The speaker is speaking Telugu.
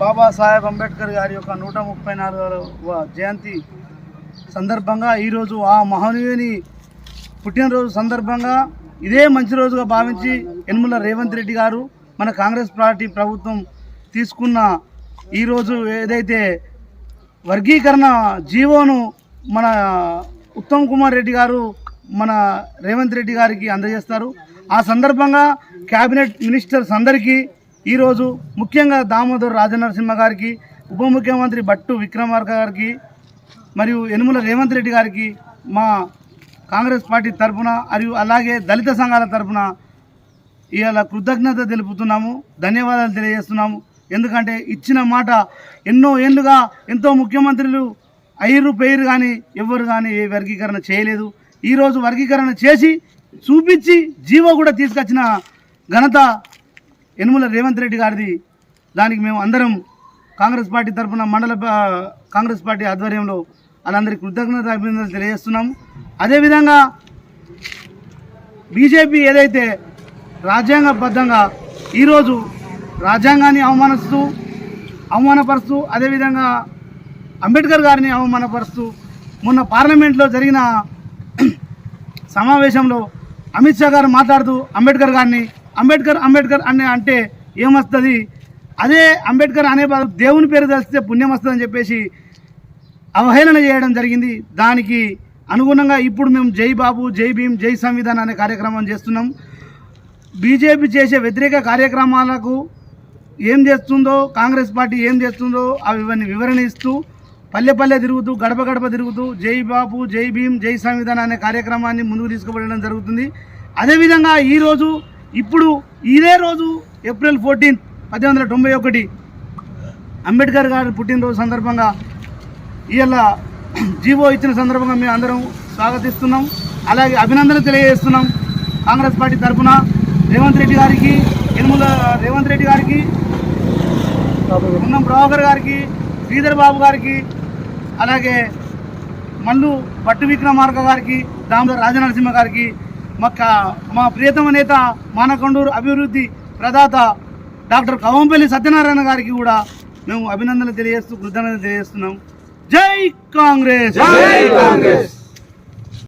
బాబాసాహెబ్ అంబేద్కర్ గారి యొక్క నూట ముప్పై నాలుగవ జయంతి సందర్భంగా ఈరోజు ఆ మహనీయుని పుట్టినరోజు సందర్భంగా ఇదే మంచి రోజుగా భావించి యనుమల రేవంత్ రెడ్డి గారు మన కాంగ్రెస్ పార్టీ ప్రభుత్వం తీసుకున్న ఈరోజు ఏదైతే వర్గీకరణ జీవోను మన ఉత్తమ్ కుమార్ రెడ్డి గారు మన రేవంత్ రెడ్డి గారికి అందజేస్తారు. ఆ సందర్భంగా క్యాబినెట్ మినిస్టర్స్ అందరికీ ఈరోజు ముఖ్యంగా దామోదర్ రాజనరసింహ గారికి ఉప ముఖ్యమంత్రి బట్టు విక్రమార్క గారికి మరియు యనుమల రేవంత్ రెడ్డి గారికి మా కాంగ్రెస్ పార్టీ తరఫున మరియు అలాగే దళిత సంఘాల తరఫున ఇవాళ కృతజ్ఞత తెలుపుతున్నాము ధన్యవాదాలు తెలియజేస్తున్నాము. ఎందుకంటే ఇచ్చిన మాట ఎన్నో ఏళ్ళుగా ఎంతో ముఖ్యమంత్రులు అయ్యరు పేరు కానీ ఎవరు కానీ ఏ వర్గీకరణ చేయలేదు. ఈరోజు వర్గీకరణ చేసి చూపించి జీవో కూడా తీసుకొచ్చిన ఘనత యనుమల రేవంత్ రెడ్డి గారిది. దానికి మేము అందరం కాంగ్రెస్ పార్టీ తరఫున మండల కాంగ్రెస్ పార్టీ ఆధ్వర్యంలో వాళ్ళందరికీ కృతజ్ఞత అభినందనలు తెలియజేస్తున్నాము అదేవిధంగా బీజేపీ ఏదైతే రాజ్యాంగబద్ధంగా ఈరోజు రాజ్యాంగాన్ని అవమానిస్తూ అవమానపరుస్తూ అదేవిధంగా అంబేద్కర్ గారిని అవమానపరుస్తూ మొన్న పార్లమెంట్లో జరిగిన సమావేశంలో అమిత్ షా గారు మాట్లాడుతూ అంబేద్కర్ గారిని అంబేద్కర్ అంబేద్కర్ అని అంటే ఏమొస్తుంది? అదే అంబేద్కర్ అనే దేవుని పేరు తెలిస్తే పుణ్యం వస్తుందని చెప్పేసి అవహేళన చేయడం జరిగింది. దానికి అనుగుణంగా ఇప్పుడు మేము జై బాబు జై భీమ్ జై సంవిధాన్ అనే కార్యక్రమం చేస్తున్నాం. బీజేపీ చేసే వ్యతిరేక కార్యక్రమాలకు ఏం చేస్తుందో కాంగ్రెస్ పార్టీ ఏం చేస్తుందో అవి ఇవన్నీ వివరణ ఇస్తూ పల్లె పల్లె తిరుగుతూ గడప గడప తిరుగుతూ జై బాబు జై భీమ్ జై సంవిధాన్ అనే కార్యక్రమాన్ని ముందుకు తీసుకువెళ్ళడం జరుగుతుంది. అదేవిధంగా ఈరోజు ఇప్పుడు ఇదే రోజు ఏప్రిల్ ఫోర్టీన్త్ పద్దెనిమిది వందల తొంభై ఒకటి. అంబేద్కర్ గారి పుట్టినరోజు సందర్భంగా ఇవాళ జీవో ఇచ్చిన సందర్భంగా మేము అందరం స్వాగతిస్తున్నాం. అలాగే అభినందనలు తెలియజేస్తున్నాం కాంగ్రెస్ పార్టీ తరఫున. రేవంత్ రెడ్డి గారికి యనుమల రేవంత్ రెడ్డి గారికి ఉన్నం ప్రభాకర్ గారికి శ్రీధర్ బాబు గారికి అలాగే మల్లు పట్టు విక్రమార్క గారికి దామోదర్ రాజనరసింహ గారికి మా మా ప్రియతమ నేత మానకొండూరు అభివృద్ధి ప్రదాత డాక్టర్ కవంపల్లి సత్యనారాయణ గారికి కూడా మేము అభినందనలు తెలియజేస్తూ కృతజ్ఞతలు తెలియజేస్తున్నాం. జై కాంగ్రెస్! జై కాంగ్రెస్!